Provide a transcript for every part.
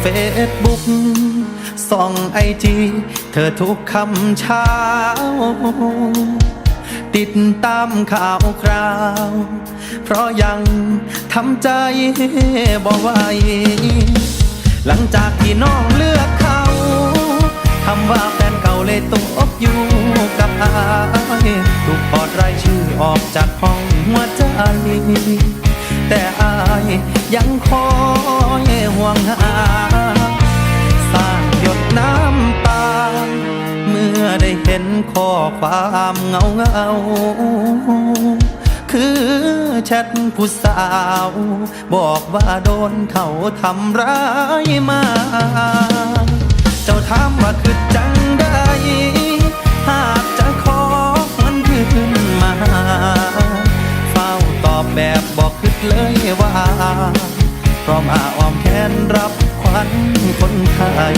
เฟซบุ๊กส่องไอจีเธอทุกคำเช้า ติดตามข่าวคราว เพราะยังทำใจบ่ไหวหลังจากที่น้องเลือกเขาคำว่าแฟนเก่าเลยต้องอยู่กับอายถูกถอดรายชื่อออกจากห้องหัวใจ แต่อายยังคอยห่วงหา สร้างหยดน้ำตา เมื่อได้เห็นข้อความเงาเงาคือแชทผู้สาว บอกว่าโดนเขาทำร้ายมา เจ้าถามว่าคือจังได้หากจะขอมันคืนมา เฝ้าตอบแบบบอกคิดเลยว่าพร้อมอาออมแขนรับ ขวัญคนไทย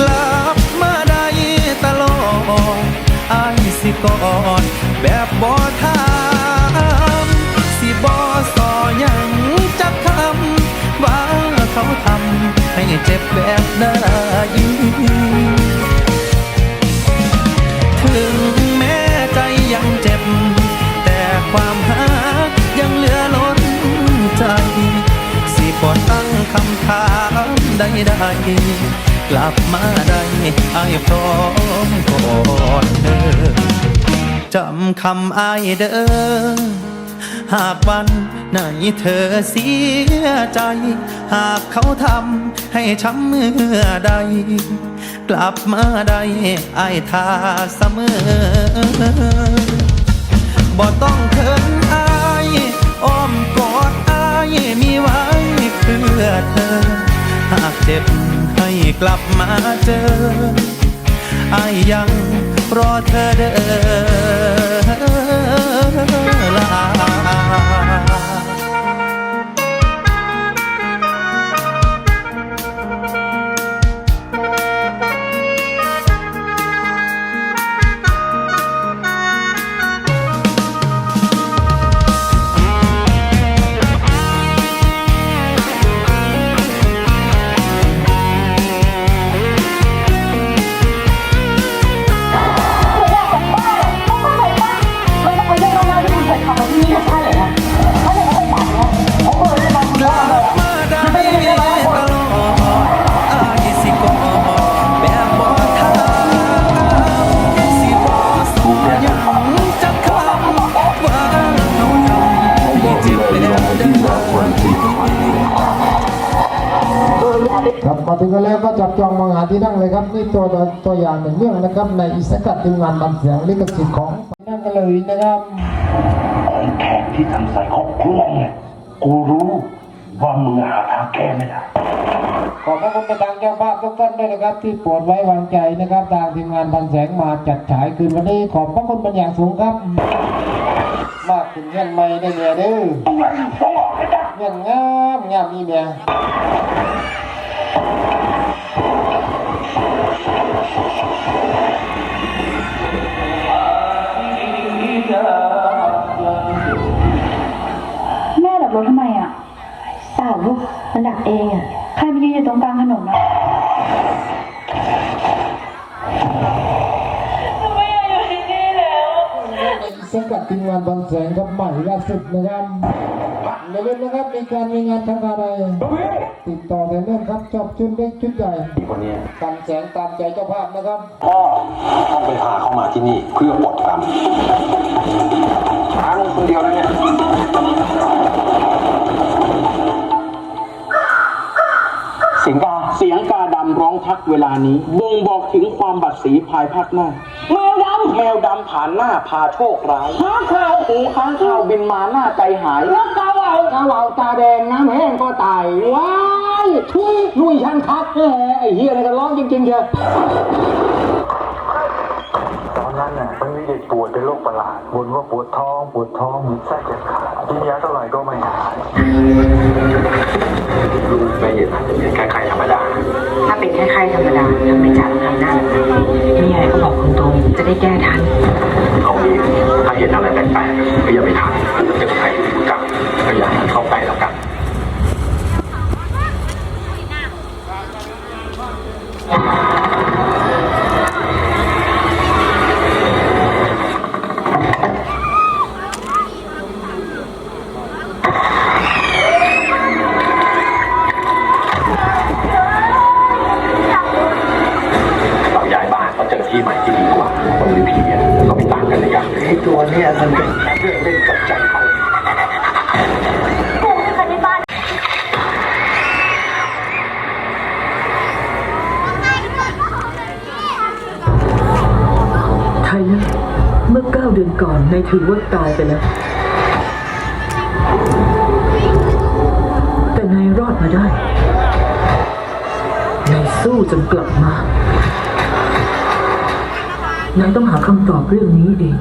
กลับมาได้ตลอดอายสิกอดแบบบ่ถามสิบ่สอยังจักคำว่าเขาทำให้เจ็บแบบใดถึงามใดๆกลับมาได้ไอ้พร้อมกอดเธอจำคำไอายเด้อหากวันไหนเธอเสียใจ หากเขาทำให้ช้ำเมื่อใด กลับมาได้ไอายทาเสมอบ่ต้องเขินอายอ้อมกอดอายมีไว้เพื่อ กลับมาเจออายยังรอเธอเด้อ ครับมาถึงกันแล้วก็จับจองมองหาที่นั่งเลยครับนี่ตัวตัวอย่างหนึ่งเรื่องนะครับ ในอิสกัดทีมงานบันเสียงลิขสิทธิ์ของนั่งกันเลยนะครับของแขกที่ทำใส่เขากลวงเนี่ยกูรู้ว่ามึงหาทางแก้ไม่ได้ขอบพระคุณไปทางเจ้าภาพทุกท่านด้วยนะครับ ที่โปรดไว้วางใจนะครับทางทีมงานบันแสงมาจัดฉายคืนวันนี้ขอบพระคุณเป็นอย่างสูงครับ มากถึงเงี้ยไม่ได้เมียเด้อเงี้ยงามงามมีเมีย แม่ดับรถทำไมอะเปล่าลูกมันดับเองอะ ใครไปยืนอยู่ตรงกลางถนนอะสังกัดทีมงานบันแสงครับใหม่ล่าสุดนะครับ ในเรื่องนะครับมีการมีงานทำอะไรติดต่อในเรื่องครับชอบชุดเล็กชุดใหญ่คนนี้กันแสงตามใจเจ้าภาพนะครับพ่อต้องไปพาเขามาที่นี่เพื่อปลดกรรมหาเงินคนเดียวนะเนี่ยเสียงกาเสียงกาดำร้องทักเวลานี้บ่งบอกถึงความบัดสีภายภาคหน้าแมวดำแมวดำผ่านหน้าพาโชคร้ายค้างคาวหูค้างคาวบินมาหน้าใจหาย แล้าเหลากาตาแดงน้ำแห้งก็ตายว้ายทุยลุยช่างคักแหมไอ้เฮียอะไรกันร้องจริงๆเชียวตอนนั้นน่ะมันมีเด็กปวดเป็นโรคประหลาดบ่นว่าปวดท้องปวดท้องเหมือนไส้จะขาดกินยาเท่าไหร่ก็ไม่หายไม่เห็นใครๆธรรมดา ถ้าเป็นแค่ไข้ธรรมดาทำไมจ่าต้องทำหน้าแบบนั้มีอะไรก็บอกตรงๆจะได้แก้ทัน ก่อนนายถือว่าตายไปแล้ว แต่นายรอดมาได้ นายสู้จนกลับมา นายต้องหาคำตอบเรื่องนี้เอง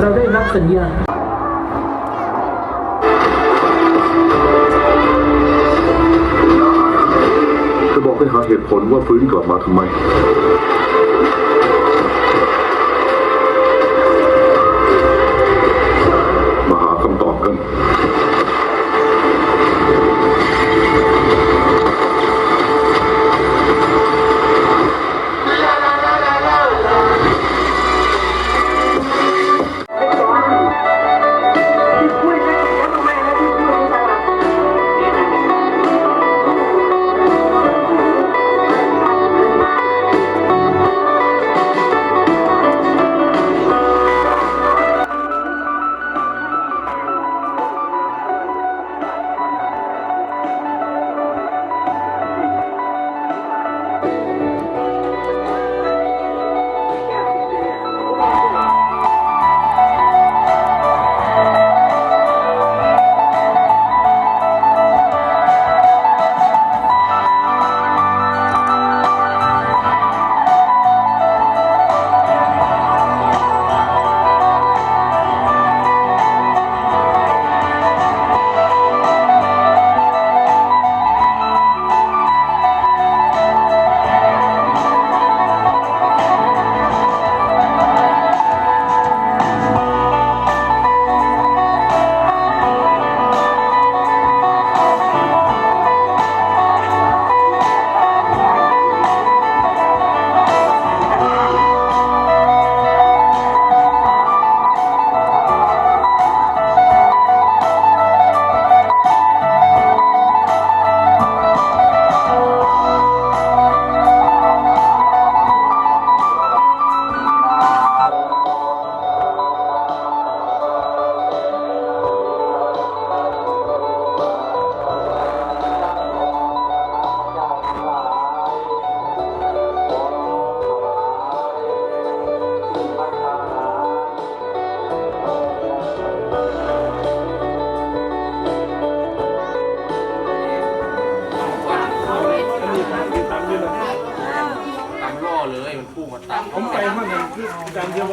เราได้รับสัญญา บอกให้หาเหตุผลว่าฟื้นกลับมาทำไม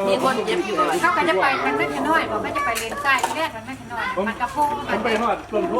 มีคนเจ็บอยู่เขาก็จะไปทางนั้นกันน้อยบอกว่าจะไปเลนใต้ที่แรกทางนั้นกันน้อยมันกระโปงมันไปหอดต้นโพ